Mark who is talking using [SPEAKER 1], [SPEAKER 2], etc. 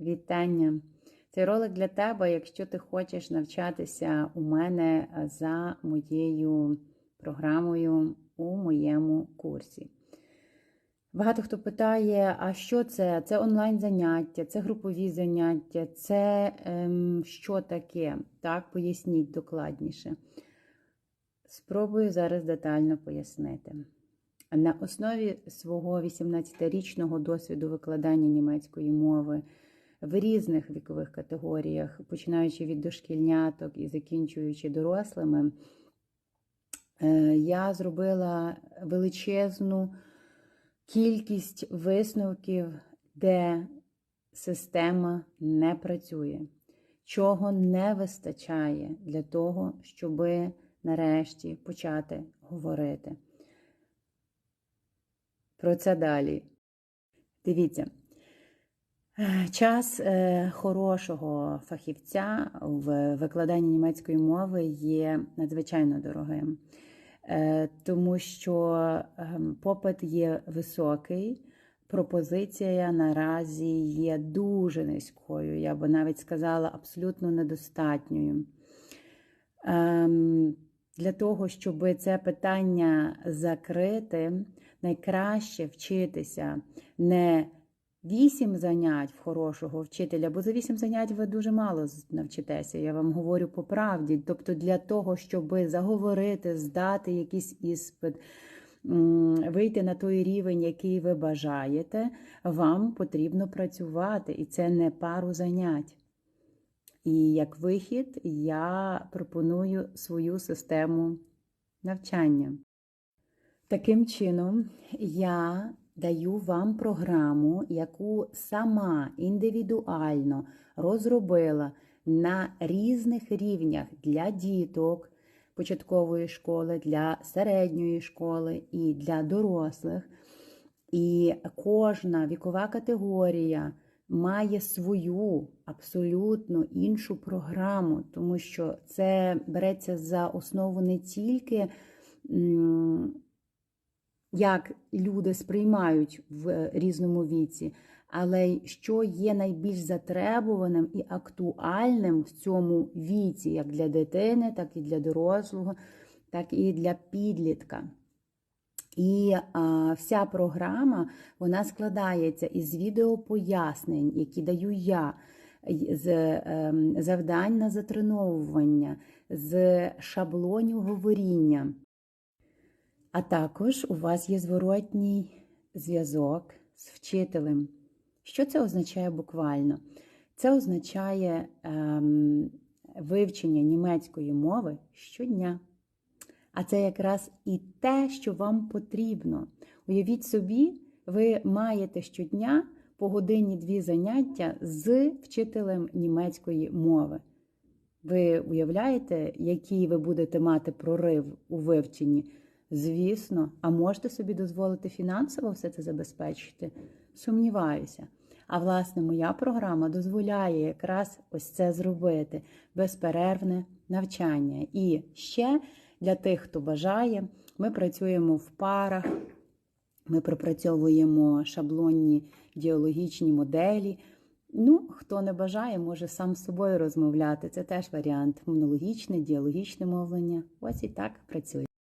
[SPEAKER 1] Вітання! Цей ролик для тебе, якщо ти хочеш навчатися у мене за моєю програмою у моєму курсі. Багато хто питає, а що це? Це онлайн-заняття, це групові заняття, це ем, що таке? Так, поясніть докладніше. Спробую зараз детально пояснити. На основі свого 18-річного досвіду викладання німецької мови в різних вікових категоріях, починаючи від дошкільняток і закінчуючи дорослими, е, я зробила величезну кількість висновків, де система не працює, чого не вистачає для того, щоб нарешті почати говорити. Про це далі. Дивіться, час е, хорошого фахівця в викладанні німецької мови є надзвичайно дорогим, Е, тому що ем, попит є високий, пропозиція наразі є дуже низькою, я би навіть сказала, абсолютно недостатньою. Ем, Для того, щоб це питання закрити, найкраще вчитися не вісім занять в хорошого вчителя, бо за вісім занять ви дуже мало навчитеся. Я вам говорю по правді. Тобто, для того, щоб заговорити, здати якийсь іспит, вийти на той рівень, який ви бажаєте, вам потрібно працювати, і це не пару занять. І як вихід, я пропоную свою систему навчання. Таким чином, я даю вам програму, яку сама індивідуально розробила на різних рівнях для діток початкової школи, для середньої школи і для дорослих. І кожна вікова категорія має свою абсолютно іншу програму, тому що це береться за основу не тільки як люди сприймають в різному віці, але що є найбільш затребуваним і актуальним в цьому віці, як для дитини, так і для дорослого, так і для підлітка. І а, вся програма вона складається із відеопояснень, які даю я, з е, завдань на затреновування, з шаблонів говоріння. А також у вас є зворотній зв'язок з вчителем. Що це означає буквально? Це означає ем, вивчення німецької мови щодня. А це якраз і те, що вам потрібно. Уявіть собі, ви маєте щодня по годині-дві заняття з вчителем німецької мови. Ви уявляєте, який ви будете мати прорив у вивченні? Звісно, а можете собі дозволити фінансово все це забезпечити? Сумніваюся. А власне, моя програма дозволяє якраз ось це зробити безперервне навчання. І ще для тих, хто бажає, ми працюємо в парах, ми пропрацьовуємо шаблонні діалогічні моделі. Ну, хто не бажає, може сам з собою розмовляти. Це теж варіант монологічне, діалогічне мовлення. Ось і так працює.